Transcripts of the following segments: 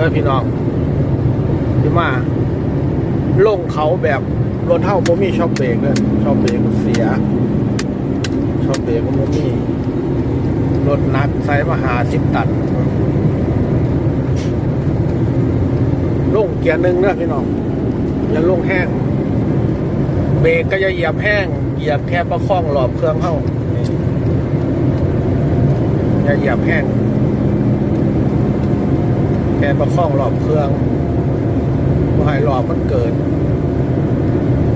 ด้อพี่น้องที่มาลงเขาแบบรถเท่าผมมีชอบเบรกเลยชอบเบรกเสีย ชอบเบรกผมมีรถนักใส่มหาสิบตันลงเกียร์หนึ่งนะพี่น้องอย่าลงแห้ง เบรกก็จะเหยียบแห้ง เหยียบแค่ประคองหลอบเครื่องเข้าอย่าเหยียบแห้ง แค่ประคองหลอบเครื่องก็ให้หลอบมันเกิด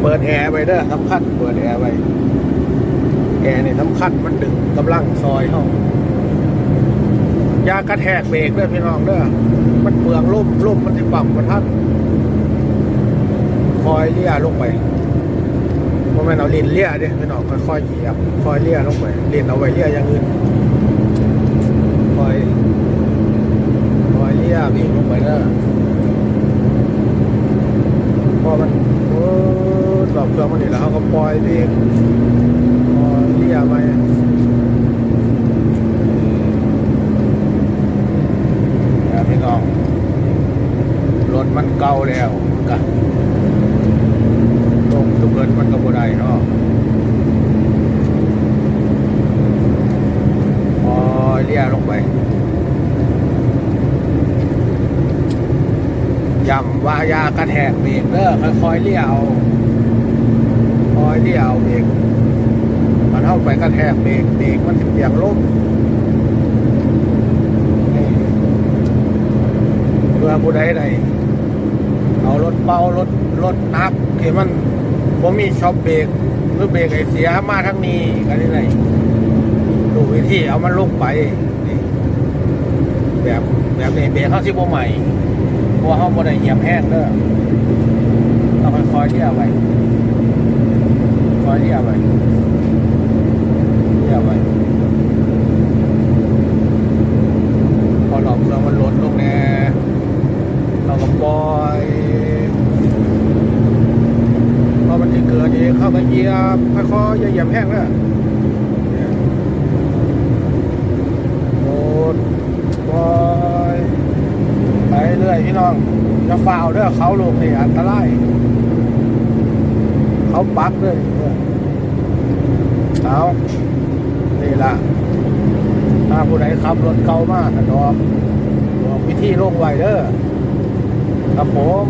เปิดแอร์ไปเด้อสำคัญเปิดแอร์ไปแอร์นี่สำคัญมันดึงกำลังซอยเข้ายากระแทกเบรกเด้อพี่น้องเด้อมันเปลืองล่มล่มมันจะปั่มกระทันคอยเลี่ยลงไปเพราะมันเอาลิ้นเลี่ยเด้พี่น้องค่อยๆเหยียบคอยเลี่ยลงไปลิ้นเอาไว้เลี่ยอย่างอื่นคอยคอยเลี่ยเบรกลงไปเด้อพอ มันโอ้หลบเครื่องมันนี่แล้วเขาก็ปล่อยเบรกปล่อยเลี่ยไปนะพี่น้องรถมันเก่าแล้วกะลงทุกเกินมันก็บ่ได้เนาะพอเลี้ยลงไป ย่ำวายากระแทกเบรกเด้อค่อยๆเลี้ยเอาคอยเลี้ยเอาเบรกมันเข้าไปกระแทกเบรกเบรกมันเปียกล่มเพื่อผู้ใดใดเอารถเบารถรถนักที่มันผมมีช็อปเบรกหรือเบรกไอเสียมาทั้งนี้กันนี่ไงดูวิธีเอามันลงไปแบบแบบนี้เบรกเขาที่โบใหม่ ราะว่าเขาโบได้เหยียบแห้งเด้อต้องคอยเที่ยวไปคอยเที่ยวไปเที่ยวไปพอหลอกเรื่องมันลดลงแน่เราก็ปล่อยพอมันจะเกิดเองเข้าไปเหยียบค่อยๆอย่าเหยียบแห้งเลยโดดปล่อยไปเรื่ อยพี่น้องจะฝ่าวเด้อเขาลงนี่อันตรายเขาปักเลยเอานี่ละถ้าผู้ใดขับรถเก่ามากนะดอกบอกวิธีลงไวเด้อครับผม